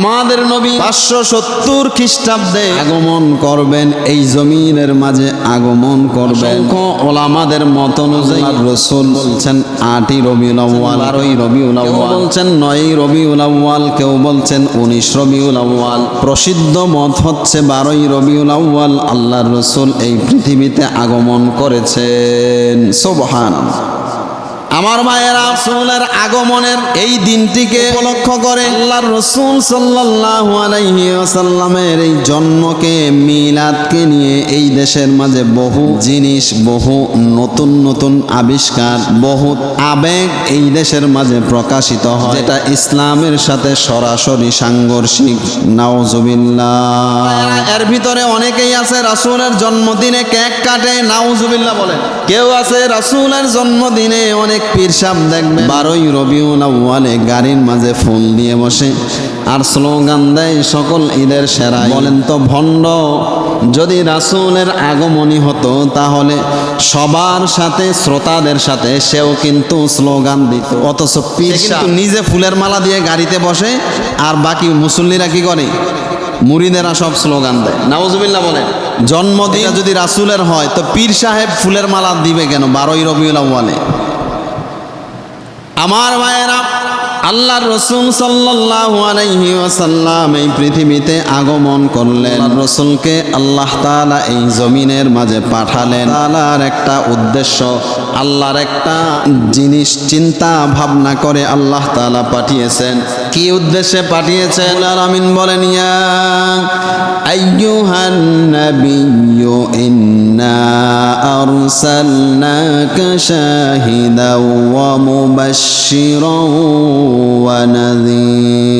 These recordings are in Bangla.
আমাদের নবী পাঁচশো সত্তর খ্রিস্টাব্দে আগমন করবেন এই জমিনের মাঝে আগমন করবেন। ওলামাদের মত অনুযায়ী রসুল বলছেন আটই রবিউল আউ্য়াল। বারোই রবিউল আউ্য়াল। বলছেন নয়ই রবিউল আউ্য়াল। কেউ বলছেন উনিশ রবিউল আউ্য়াল। প্রসিদ্ধ মত হচ্ছে বারোই রবিউল আউ্য়াল আল্লাহর রসুল এই পৃথিবীতে আগমন করেছেন। সোবহান আমার মায়ের রাসূলের আগমনের এই দিনটিকে উপলক্ষ করে আল্লাহর রসুল সাল্লাল্লাহু আলাইহি ওয়াসাল্লামের এই জন্মকে, মিলাদকে নিয়ে এই দেশের মাঝে বহু জিনিস, বহু নতুন নতুন আবিষ্কার, বহু আবেগ এই দেশের মাঝে প্রকাশিত হয়। যেটা ইসলামের সাথে সরাসরি সাংঘর্ষিক, নাউজুবিল্লাহ। এর ভিতরে অনেকেই আছে রাসূলের জন্মদিনে কেক কাটে, নাউজুবিল্লাহ বলে কেউ আছে রাসূলের জন্মদিনে অনেক পীরসাব দেখবে। বারোই রবিউল আউ্য়ালে গাড়ির মাঝে ফুল দিয়ে বসে। আর স্লোগান দেয় সকল ঈদের সেরা বলেন তো ভণ্ড, যদি রাসূলের আগমনী হতো তাহলে সবার সাথে, শ্রোতাদের সাথে সেও কিন্তু স্লোগান দিত। অথচ পীর নিজে ফুলের মালা দিয়ে গাড়িতে বসে, আর বাকি মুসল্লিরা কি করে? মুরিদেরা সব স্লোগান দেয়। নাউজুবিল্লাহ বলে, জন্মদিন যদি রাসুলের হয়, তো পীর সাহেব ফুলের মালা দিবে কেন বারোই রবিউল আমার মায়েরা আল্লাহর রসুল সাল্লাল্লাহু আলাইহি এই পৃথিবীতে আগমন করলেন। রসুলকে আল্লাহ তাআলা এই জমিনের মাঝে পাঠালেন। তাআলার একটা উদ্দেশ্য, আল্লাহর একটা জিনিস চিন্তা ভাবনা করে আল্লাহ তাআলা পাঠিয়েছেন। কি উদ্দেশ্যে পাঠিয়েছেন? আর আমিন বলেন, ইয়া আইয়ুহান ইন্না أرسلناك شاهدا ومبشرا ونذيرا.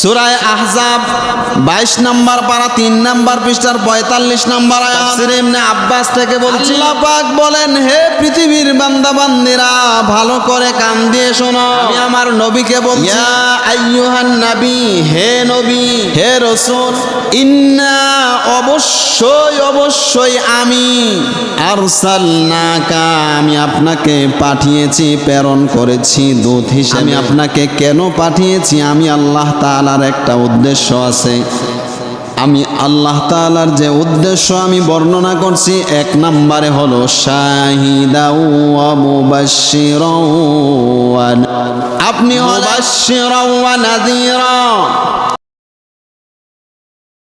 সুরায় আহজাব বাইশ নাম্বার পারা তিন নাম্বার পৃষ্ঠার পঁয়তাল্লিশ নাম্বার আয়াত। আব্বাস থেকে বলছি পাক বলেন হে পৃথিবীর বান্দা বান্দিরা ভালো করে কান দিয়ে শোনো। আমি আমার নবীকে বলছি ইয়া আইয়ুহান নবী হে নবী হে রাসূল ইন্না অবশ্যই অবশ্যই আমি আরসালনাকা আমি আপনাকে পাঠিয়েছি প্রেরণ করেছি দূত হিসেবে। আমি আপনাকে কেন পাঠিয়েছি? আমি আল্লাহ তাআলার একটা উদ্দেশ্য আছে। আমি আল্লাহ তালার যে উদ্দেশ্য আমি বর্ণনা করছি, এক নম্বরে হলো আপনি